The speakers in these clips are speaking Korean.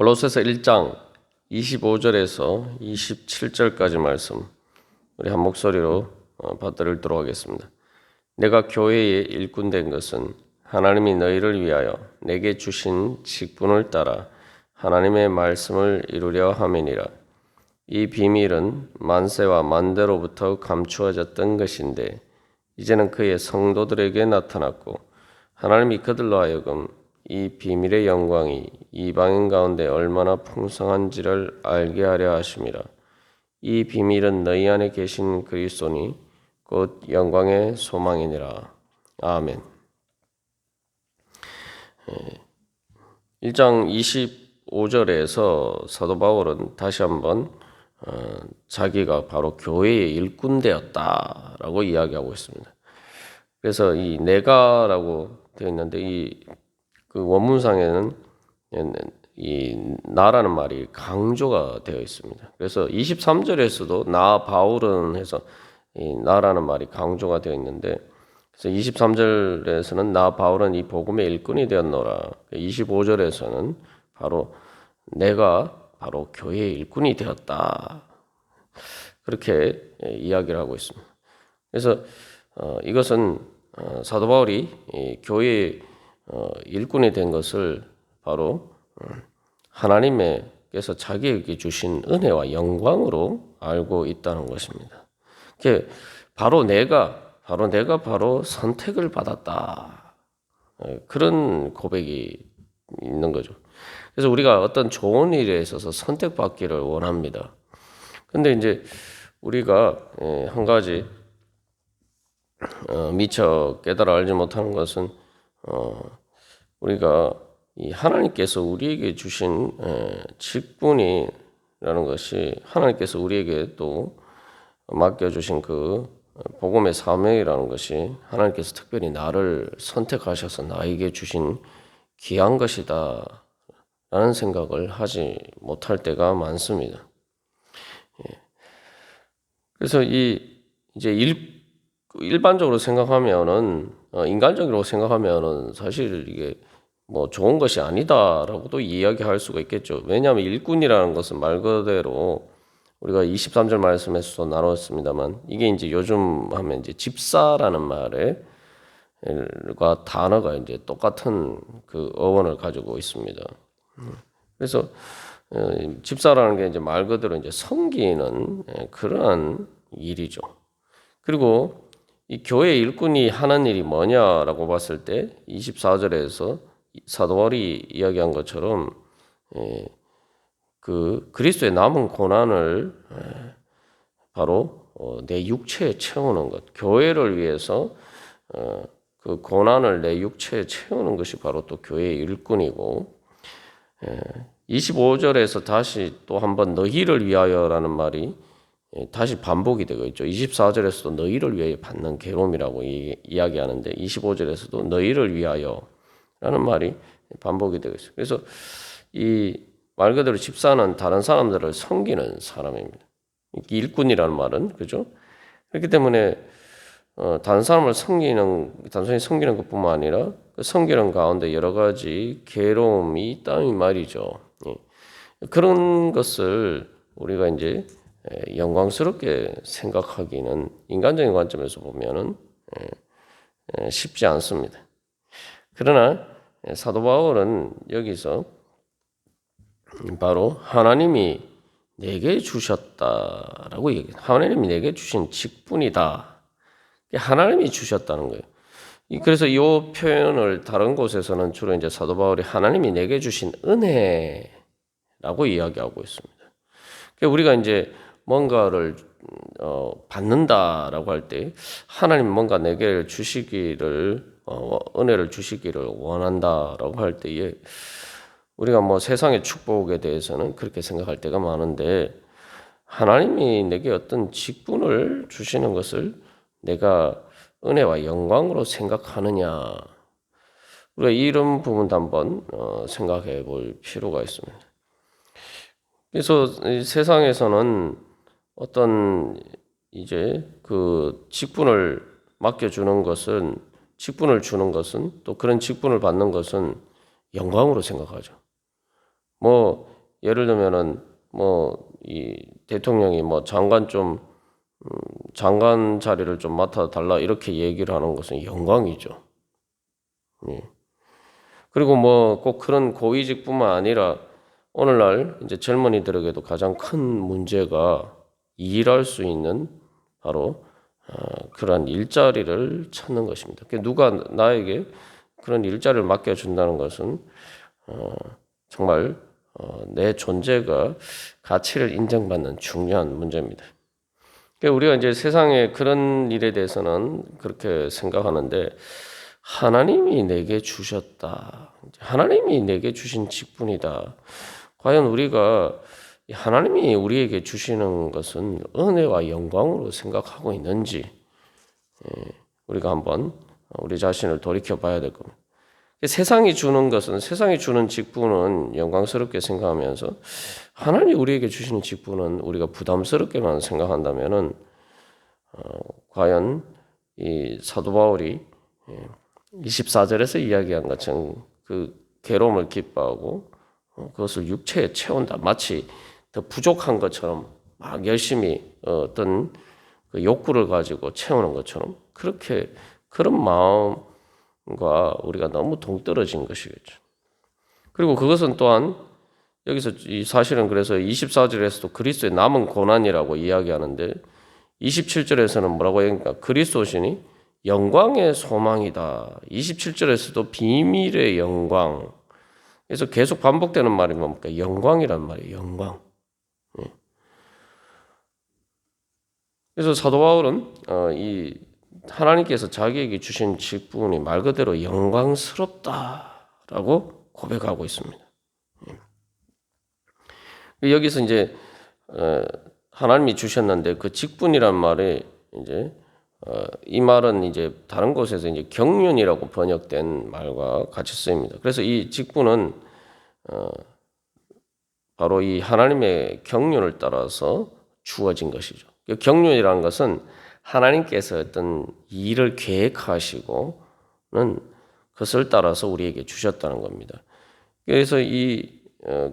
골로새서 1장 25절에서 27절까지 말씀 우리 한 목소리로 어, 받들어 읽도록 하겠습니다. 내가 교회의 일꾼 된 것은 하나님이 너희를 위하여 내게 주신 직분을 따라 하나님의 말씀을 이루려 함이니라. 이 비밀은 만세와 만대로부터 감추어졌던 것인데 이제는 그의 성도들에게 나타났고 하나님이 그들로 하여금 이 비밀의 영광이 이방인 가운데 얼마나 풍성한지를 알게 하려 하심이라. 이 비밀은 너희 안에 계신 그리스도니 곧 영광의 소망이니라. 아멘. 1장 25절에서 사도 바울은 다시 한번 어, 자기가 바로 교회의 일꾼 되었다라고 이야기하고 있습니다. 그래서 이 내가라고 되어 있는데 이 그 원문상에는 이 나라는 말이 강조가 되어 있습니다. 그래서 23절에서도 나 바울은 해서 이 나라는 말이 강조가 되어 있는데 그래서 23절에서는 나 바울은 이 복음의 일꾼이 되었노라. 25절에서는 바로 내가 바로 교회의 일꾼이 되었다. 그렇게 이야기를 하고 있습니다. 그래서 어, 이것은 어, 사도 바울이 교회의 어, 일꾼이 된 것을 바로 하나님께서 자기에게 주신 은혜와 영광으로 알고 있다는 것입니다. 바로 내가 바로 내가 바로 선택을 받았다. 그런 고백이 있는 거죠. 그래서 우리가 어떤 좋은 일에 있어서 선택받기를 원합니다. 근데 이제 우리가 한 가지 미처 깨달아 알지 못하는 것은 우리가 이 하나님께서 우리에게 주신 직분이라는 것이 하나님께서 우리에게 또 맡겨주신 그 복음의 사명이라는 것이 하나님께서 특별히 나를 선택하셔서 나에게 주신 귀한 것이다 라는 생각을 하지 못할 때가 많습니다. 예. 그래서 이 이제 일, 일반적으로 생각하면은 어, 인간적으로 생각하면은 사실 이게 뭐 좋은 것이 아니다라고도 이야기할 수가 있겠죠. 왜냐하면 일꾼이라는 것은 말 그대로 우리가 23절 말씀에서 나눴습니다만 이게 이제 요즘 하면 이제 집사라는 말에 과 단어가 이제 똑같은 그 어원을 가지고 있습니다. 그래서 어, 집사라는 게 이제 말 그대로 이제 섬기는 예, 그러한 일이죠. 그리고 이 교회 일꾼이 하는 일이 뭐냐라고 봤을 때 24절에서 사도월이 이야기한 것처럼 예, 그 그리스도의 남은 고난을 예, 바로 어, 내 육체에 채우는 것, 교회를 위해서 어, 그 고난을 내 육체에 채우는 것이 바로 또 교회의 일꾼이고 25절에서 예, 다시 또 한번 너희를 위하여라는 말이 다시 반복이 되고 있죠. 24절에서도 너희를 위하여 받는 괴로움이라고 이야기하는데 25절에서도 너희를 위하여 라는 말이 반복이 되고 있어요. 그래서 이 말 그대로 집사는 다른 사람들을 섬기는 사람입니다. 일꾼이라는 말은 그죠? 그렇기 때문에 어, 다른 사람을 섬기는 단순히 섬기는 것뿐만 아니라 그 섬기는 가운데 여러 가지 괴로움이 있다는 말이죠. 예. 그런 것을 우리가 이제 영광스럽게 생각하기는 인간적인 관점에서 보면은 쉽지 않습니다. 그러나 사도 바울은 여기서 바로 하나님이 내게 주셨다라고 얘기해요. 하나님이 내게 주신 직분이다. 하나님이 주셨다는 거예요. 그래서 이 표현을 다른 곳에서는 주로 이제 사도 바울이 하나님이 내게 주신 은혜라고 이야기하고 있습니다. 우리가 이제 뭔가를 어, 받는다라고 할 때 하나님 뭔가 내게 주시기를 어, 은혜를 주시기를 원한다라고 할 때에 우리가 뭐 세상의 축복에 대해서는 그렇게 생각할 때가 많은데 하나님이 내게 어떤 직분을 주시는 것을 내가 은혜와 영광으로 생각하느냐 우리가 이런 부분도 한번 어, 생각해 볼 필요가 있습니다. 그래서 세상에서는 어떤 이제 그 직분을 맡겨주는 것은 직분을 주는 것은 또 그런 직분을 받는 것은 영광으로 생각하죠. 뭐 예를 들면은 뭐 이 대통령이 뭐 장관 좀 음, 장관 자리를 좀 맡아 달라 이렇게 얘기를 하는 것은 영광이죠. 예. 그리고 뭐 꼭 그런 고위직뿐만 아니라 오늘날 이제 젊은이들에게도 가장 큰 문제가 일할 수 있는 바로 어, 그러한 일자리를 찾는 것입니다. 그 누가 나에게 그런 일자리를 맡겨준다는 것은 어, 정말 어, 내 존재가 가치를 인정받는 중요한 문제입니다. 그러니까 우리가 이제 세상에 그런 일에 대해서는 그렇게 생각하는데 하나님이 내게 주셨다. 하나님이 내게 주신 직분이다. 과연 우리가 하나님이 우리에게 주시는 것은 은혜와 영광으로 생각하고 있는지 예, 우리가 한번 우리 자신을 돌이켜 봐야 될 겁니다. 세상이 주는 것은 세상이 주는 직분은 영광스럽게 생각하면서 하나님이 우리에게 주시는 직분은 우리가 부담스럽게만 생각한다면은 어, 과연 이 사도 바울이 24절에서 이야기한 것처럼 그 괴로움을 기뻐하고 어, 그것을 육체에 채운다. 마치 더 부족한 것처럼 막 열심히 어떤 그 욕구를 가지고 채우는 것처럼 그렇게 그런 마음과 우리가 너무 동떨어진 것이겠죠. 그리고 그것은 또한 여기서 이 사실은 그래서 24절에서도 그리스도의 남은 고난이라고 이야기하는데 27절에서는 뭐라고 하니까 그리스도시니 영광의 소망이다. 27절에서도 비밀의 영광. 그래서 계속 반복되는 말이 뭡니까? 영광이란 말이에요. 영광. 그래서 사도 바울은 어, 이 하나님께서 자기에게 주신 직분이 말 그대로 영광스럽다라고 고백하고 있습니다. 예. 여기서 이제 어, 하나님이 주셨는데 그 직분이란 말이 이제 어, 이 말은 이제 다른 곳에서 이제 경륜이라고 번역된 말과 같이 쓰입니다. 그래서 이 직분은 어, 바로 이 하나님의 경륜을 따라서 주어진 것이죠. 그 경륜이라는 것은 하나님께서 어떤 일을 계획하시고는 그것을 따라서 우리에게 주셨다는 겁니다. 그래서 이 어,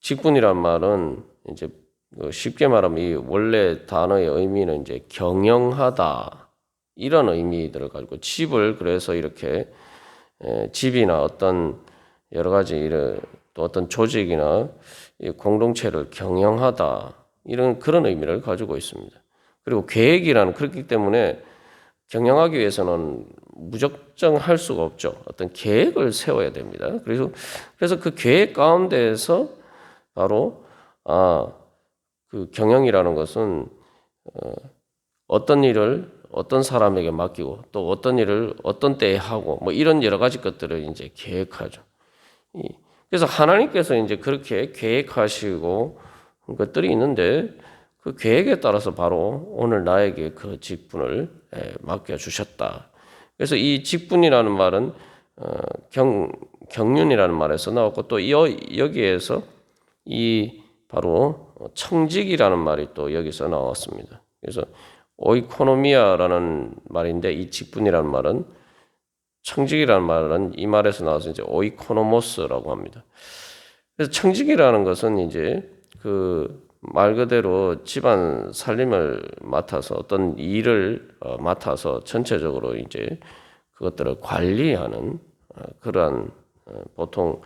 직분이란 말은 이제 그 쉽게 말하면 이 원래 단어의 의미는 이제 경영하다 이런 의미들을 가지고 집을 그래서 이렇게 집이나 어떤 여러 가지 이런 또 어떤 조직이나 공동체를 경영하다 이런 그런 의미를 가지고 있습니다. 그리고 계획이라는 그렇기 때문에 경영하기 위해서는 무작정 할 수가 없죠. 어떤 계획을 세워야 됩니다. 그래서 그래서 그 계획 가운데에서 바로 아 그 경영이라는 것은 어, 어떤 일을 어떤 사람에게 맡기고 또 어떤 일을 어떤 때에 하고 뭐 이런 여러 가지 것들을 이제 계획하죠. 그래서 하나님께서 이제 그렇게 계획하시고 것들이 있는데 그 계획에 따라서 바로 오늘 나에게 그 직분을 맡겨 주셨다. 그래서 이 직분이라는 말은 어, 경 경륜이라는 말에서 나왔고 또 여기에서 이 바로 어, 청직이라는 말이 또 여기서 나왔습니다. 그래서 오이코노미아라는 말인데 이 직분이라는 말은 청직이라는 말은 이 말에서 나와서 이제 오이코노모스라고 합니다. 그래서 청직이라는 것은 이제 그 말 그대로 집안 살림을 맡아서 어떤 일을 어, 맡아서 전체적으로 이제 그것들을 관리하는 어, 그러한 보통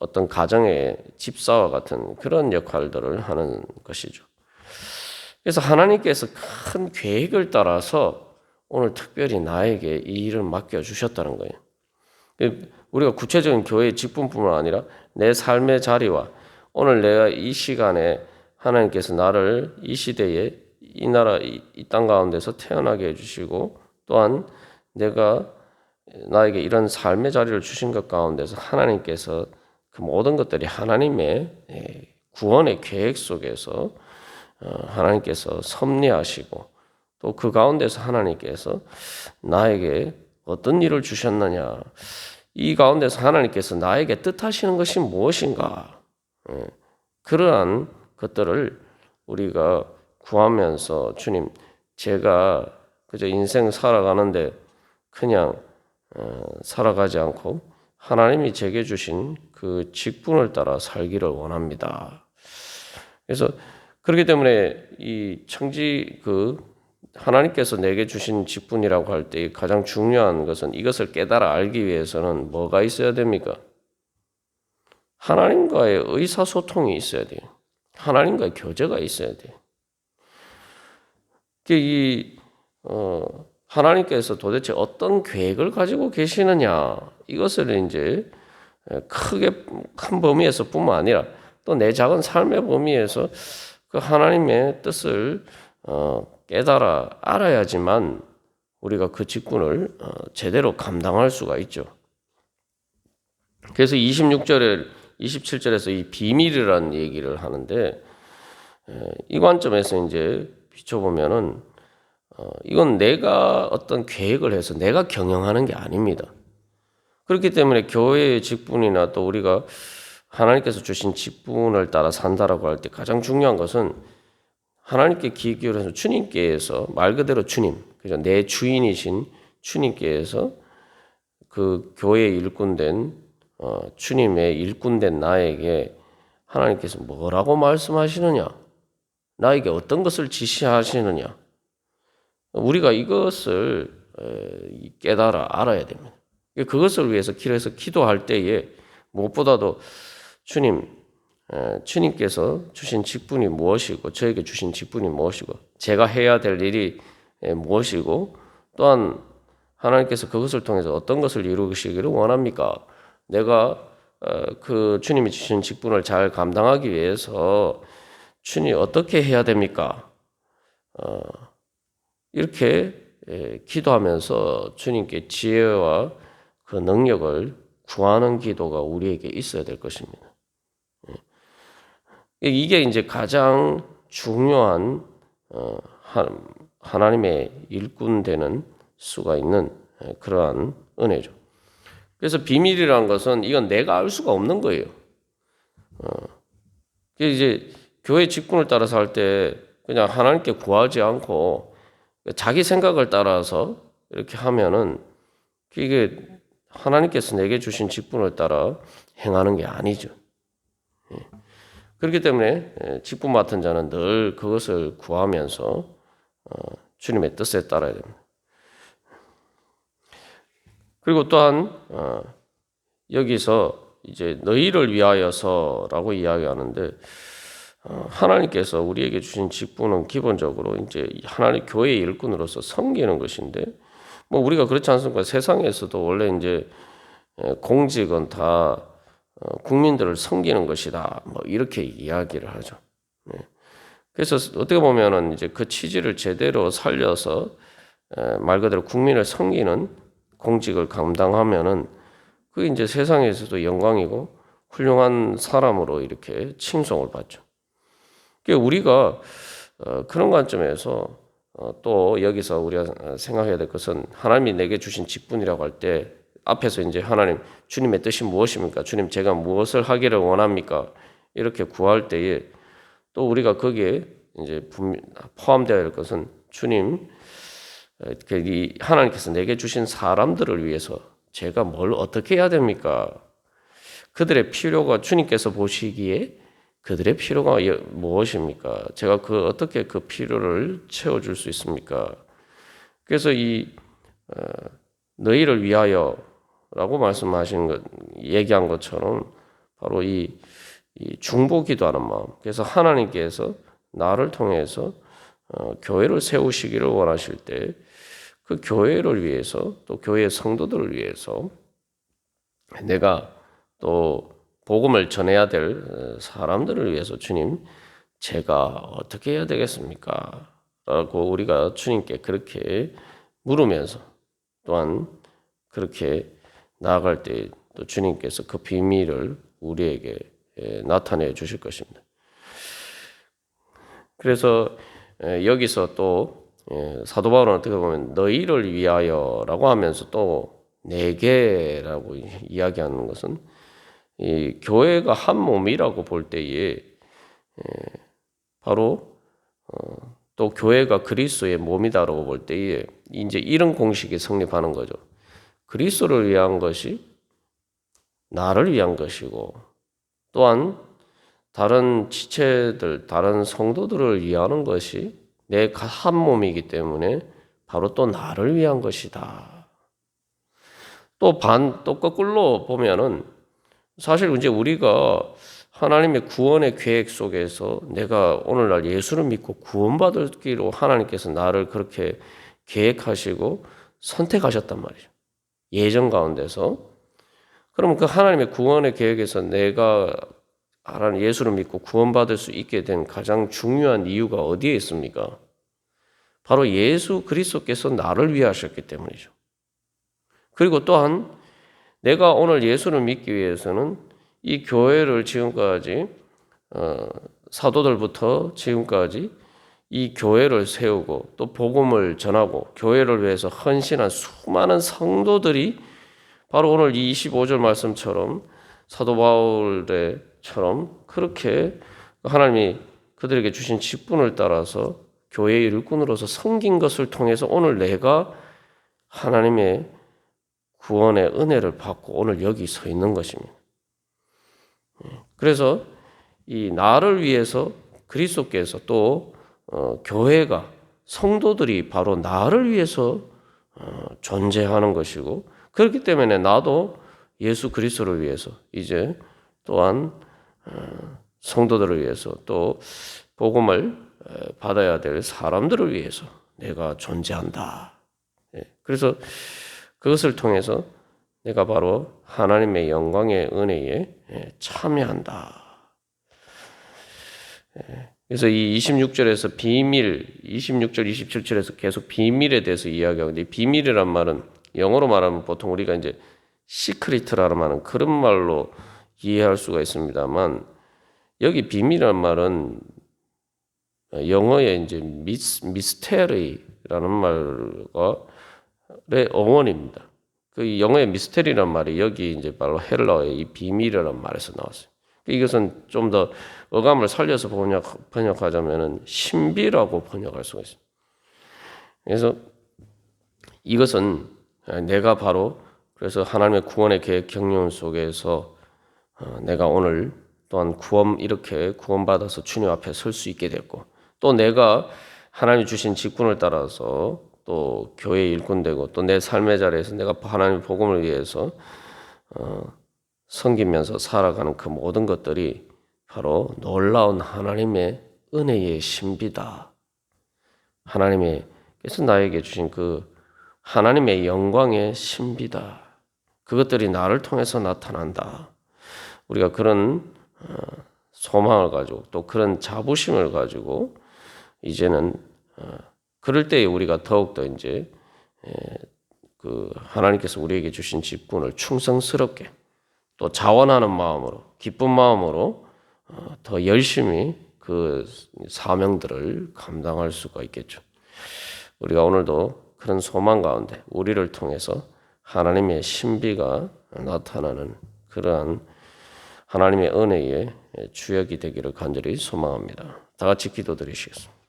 어떤 가정의 집사와 같은 그런 역할들을 하는 것이죠. 그래서 하나님께서 큰 계획을 따라서 오늘 특별히 나에게 이 일을 맡겨 주셨다는 거예요. 우리가 구체적인 교회의 직분뿐만 아니라 내 삶의 자리와 오늘 내가 이 시간에 하나님께서 나를 이 시대에 이 나라 이 땅 가운데서 태어나게 해주시고 또한 내가 나에게 이런 삶의 자리를 주신 것 가운데서 하나님께서 그 모든 것들이 하나님의 예, 구원의 계획 속에서 어, 하나님께서 섭리하시고 또 그 가운데서 하나님께서 나에게 어떤 일을 주셨느냐 이 가운데서 하나님께서 나에게 뜻하시는 것이 무엇인가 예, 그러한 것들을 우리가 구하면서 주님 제가 그저 인생 살아가는데 그냥 어, 살아가지 않고 하나님이 제게 주신 그 직분을 따라 살기를 원합니다. 그래서 그렇기 때문에 이 청지 그 하나님께서 내게 주신 직분이라고 할 때 가장 중요한 것은 이것을 깨달아 알기 위해서는 뭐가 있어야 됩니까? 하나님과의 의사소통이 있어야 돼요. 하나님과의 교제가 있어야 돼요. 이 어, 하나님께서 도대체 어떤 계획을 가지고 계시느냐 이것을 이제 크게 큰 범위에서 뿐만 아니라 또 내 작은 삶의 범위에서 그 하나님의 뜻을 어, 깨달아 알아야지만 우리가 그 직분을 어, 제대로 감당할 수가 있죠. 그래서 26절에 27절에서 이 비밀이라는 얘기를 하는데 이 관점에서 이제 비춰보면은 어, 이건 내가 어떤 계획을 해서 내가 경영하는 게 아닙니다. 그렇기 때문에 교회의 직분이나 또 우리가 하나님께서 주신 직분을 따라 산다라고 할 때 가장 중요한 것은 하나님께 귀 기울여서 주님께서 말 그대로 주님, 그죠? 내 주인이신 주님께서 그 교회의 일꾼된 어, 주님의 일꾼 된 나에게 하나님께서 뭐라고 말씀하시느냐? 나에게 어떤 것을 지시하시느냐? 우리가 이것을 깨달아 알아야 됩니다. 그것을 위해서 길에서 기도할 때에 무엇보다도 주님, 주님께서 주신 직분이 무엇이고 저에게 주신 직분이 무엇이고 제가 해야 될 일이 무엇이고 또한 하나님께서 그것을 통해서 어떤 것을 이루시기를 원합니까? 내가 어, 그 주님이 주신 직분을 잘 감당하기 위해서 주님 어떻게 해야 됩니까? 어, 이렇게 기도하면서 주님께 지혜와 그 능력을 구하는 기도가 우리에게 있어야 될 것입니다. 이게 이제 가장 중요한 어, 하나님의 일꾼 되는 수가 있는 그러한 은혜죠. 그래서 비밀이라는 것은 이건 내가 알 수가 없는 거예요. 어, 이제 교회 직분을 따라서 할 때 그냥 하나님께 구하지 않고 자기 생각을 따라서 이렇게 하면은 이게 하나님께서 내게 주신 직분을 따라 행하는 게 아니죠. 예. 그렇기 때문에 예, 직분 맡은 자는 늘 그것을 구하면서 어, 주님의 뜻에 따라야 됩니다. 그리고 또한 어, 여기서 이제 너희를 위하여서라고 이야기하는데 어, 하나님께서 우리에게 주신 직분은 기본적으로 이제 하나님 교회의 일꾼으로서 섬기는 것인데 뭐 우리가 그렇지 않습니까? 세상에서도 원래 이제 공직은 다 어, 국민들을 섬기는 것이다. 뭐 이렇게 이야기를 하죠. 네. 그래서 어떻게 보면은 이제 그 취지를 제대로 살려서 말 그대로 국민을 섬기는 공직을 감당하면은 그 이제 세상에서도 영광이고 훌륭한 사람으로 이렇게 칭송을 받죠. 그러니까 우리가 어, 그런 관점에서 어, 또 여기서 우리가 생각해야 될 것은 하나님이 내게 주신 직분이라고 할 때 앞에서 이제 하나님 주님의 뜻이 무엇입니까? 주님 제가 무엇을 하기를 원합니까? 이렇게 구할 때에 또 우리가 거기에 이제 포함되어 있을 것은 주님 그 하나님께서 내게 주신 사람들을 위해서 제가 뭘 어떻게 해야 됩니까? 그들의 필요가 주님께서 보시기에 그들의 필요가 무엇입니까? 제가 그 어떻게 그 필요를 채워줄 수 있습니까? 그래서 이 어, 너희를 위하여라고 말씀하신 것, 얘기한 것처럼 바로 이, 이 중보기도하는 마음. 그래서 하나님께서 나를 통해서 어, 교회를 세우시기를 원하실 때 그 교회를 위해서 또 교회 성도들을 위해서 내가 또 복음을 전해야 될 어, 사람들을 위해서 주님, 제가 어떻게 해야 되겠습니까? 라고 우리가 주님께 그렇게 물으면서 또한 그렇게 나아갈 때 또 주님께서 그 비밀을 우리에게 나타내 주실 것입니다. 그래서 여기서 또 사도 바울은 어떻게 보면 너희를 위하여라고 하면서 또 내게라고 이야기하는 것은 이 교회가 한 몸이라고 볼 때에 바로 어, 또 교회가 그리스도의 몸이다라고 볼 때에 이제 이런 공식이 성립하는 거죠. 그리스도를 위한 것이 나를 위한 것이고 또한 다른 지체들, 다른 성도들을 위하는 것이 내 한 몸이기 때문에 바로 또 나를 위한 것이다. 또 반, 또 거꾸로 보면은 사실 이제 우리가 하나님의 구원의 계획 속에서 내가 오늘날 예수를 믿고 구원받기로 하나님께서 나를 그렇게 계획하시고 선택하셨단 말이죠. 예정 가운데서. 그러면 그 하나님의 구원의 계획에서 내가 하나님 예수를 믿고 구원받을 수 있게 된 가장 중요한 이유가 어디에 있습니까? 바로 예수 그리스도께서 나를 위하셨기 때문이죠. 그리고 또한 내가 오늘 예수를 믿기 위해서는 이 교회를 지금까지 어, 사도들부터 지금까지 이 교회를 세우고 또 복음을 전하고 교회를 위해서 헌신한 수많은 성도들이 바로 오늘 이 25절 말씀처럼 사도 바울의 처럼 그렇게 하나님이 그들에게 주신 직분을 따라서 교회의 일꾼으로서 섬긴 것을 통해서 오늘 내가 하나님의 구원의 은혜를 받고 오늘 여기 서 있는 것입니다. 그래서 이 나를 위해서 그리스도께서 또 어, 교회가 성도들이 바로 나를 위해서 어, 존재하는 것이고 그렇기 때문에 나도 예수 그리스도를 위해서 이제 또한 어, 성도들을 위해서 또 복음을 에, 받아야 될 사람들을 위해서 내가 존재한다. 예, 그래서 그것을 통해서 내가 바로 하나님의 영광의 은혜에 예, 참여한다. 예, 그래서 이 26절에서 비밀, 26절, 27절에서 계속 비밀에 대해서 이야기하는데 비밀이란 말은 영어로 말하면 보통 우리가 이제 시크리트라는 말은 그런 말로 이해할 수가 있습니다만 여기 비밀이란 말은 영어의 이제 미스, 미스테리라는 말과 의 어원입니다. 그 영어의 미스테리란 말이 여기 이제 바로 헬러의 이 비밀이라는 말에서 나왔어요. 이것은 좀 더 어감을 살려서 번역, 번역하자면은 신비라고 번역할 수가 있습니다. 그래서 이것은 내가 바로 그래서 하나님의 구원의 계획 경륜 속에서 어, 내가 오늘 또한 구원 이렇게 구원받아서 주님 앞에 설 수 있게 됐고 또 내가 하나님 주신 직분을 따라서 또 교회 일꾼 되고 또 내 삶의 자리에서 내가 하나님 의 복음을 위해서 어, 섬기면서 살아가는 그 모든 것들이 바로 놀라운 하나님의 은혜의 신비다. 하나님께서 나에게 주신 그 하나님의 영광의 신비다. 그것들이 나를 통해서 나타난다. 우리가 그런 어, 소망을 가지고 또 그런 자부심을 가지고 이제는 어, 그럴 때에 우리가 더욱더 이제 그 하나님께서 우리에게 주신 직분을 충성스럽게 또 자원하는 마음으로 기쁜 마음으로 어, 더 열심히 그 사명들을 감당할 수가 있겠죠. 우리가 오늘도 그런 소망 가운데 우리를 통해서 하나님의 신비가 나타나는 그러한 하나님의 은혜의 주역이 되기를 간절히 소망합니다. 다 같이 기도드리시겠습니다.